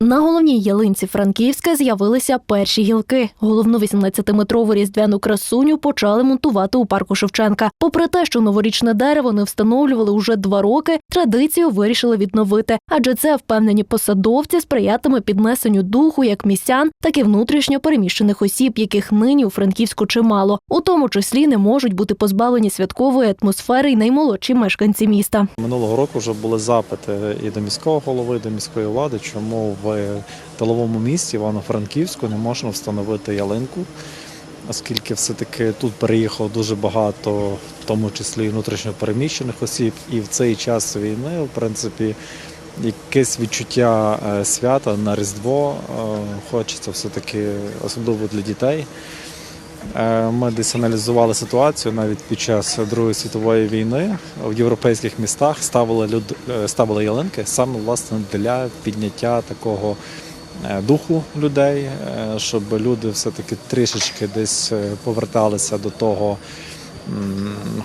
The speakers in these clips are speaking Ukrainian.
На головній ялинці Франківська з'явилися перші гілки. Головну 18-метрову різдвяну красуню почали монтувати у парку Шевченка. Попри те, що новорічне дерево не встановлювали уже два роки, традицію вирішили відновити, адже це впевнені посадовці сприятиме піднесенню духу як містян, так і внутрішньо переміщених осіб, яких нині у Франківську чимало. У тому числі не можуть бути позбавлені святкової атмосфери й наймолодші мешканці міста. Минулого року вже були запити і до міського голови, і до міської влади, чому в тиловому місті Івано-Франківську не можна встановити ялинку, оскільки все-таки тут переїхало дуже багато, в тому числі внутрішньопереміщених осіб, і в цей час війни, в принципі, якесь відчуття е, свята на Різдво е, хочеться все-таки, особливо для дітей. Е, Ми десь аналізували ситуацію навіть під час Другої світової війни. В європейських містах ставили люд... е, ставили ялинки саме власне для підняття такого е, духу людей, щоб люди все-таки трішечки десь поверталися до того,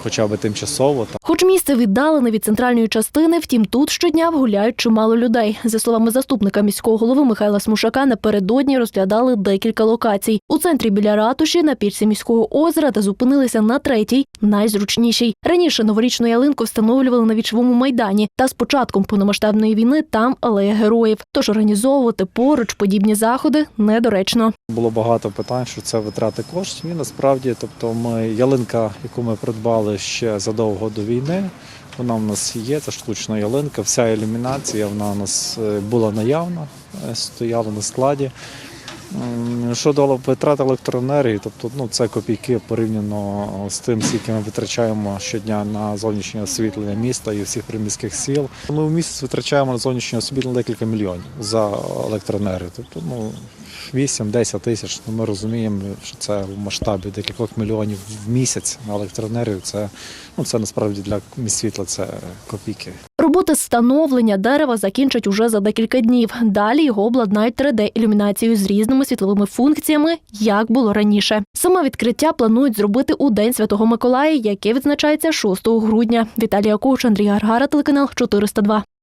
хоча б тимчасово. Хоч місце віддалене від центральної частини, втім тут щодня гуляють чимало людей. За словами заступника міського голови Михайла Смушака, напередодні розглядали декілька локацій. У центрі біля ратуші на пірсі міського озера та зупинилися на третій, найзручнішій. Раніше новорічну ялинку встановлювали на вічовому майдані. Та з початком повномасштабної війни там алея героїв. Тож організовувати поруч подібні заходи недоречно. Було багато питань, що це витрати коштів. І насправді, тобто, ми ялинка, яку ми придбали ще задовго до війни, вона в нас є. Це штучна ялинка. Вся ілюмінація вона у нас е, була наявна, е, стояла на складі. М, Щодо витрат електроенергії, тобто ну, це копійки порівняно з тим, скільки ми витрачаємо щодня на зовнішнє освітлення міста і всіх приміських сіл. Ми в місяць витрачаємо на зовнішнє освітлення декілька мільйонів за електроенергію. Тобто, ну, 8-10 тисяч. Ну, ми розуміємо, що це в масштабі декількох мільйонів в місяць на електроенергію. Це, ну, це насправді для міст світла це копійки. Роботи встановлення дерева закінчать уже за декілька днів. Далі його обладнають 3D-ілюмінацією з різними світловими функціями, як було раніше. Саме відкриття планують зробити у День Святого Миколая, яке відзначається 6 грудня. Віталія Коуч, Андрій Гаргара, телеканал 402.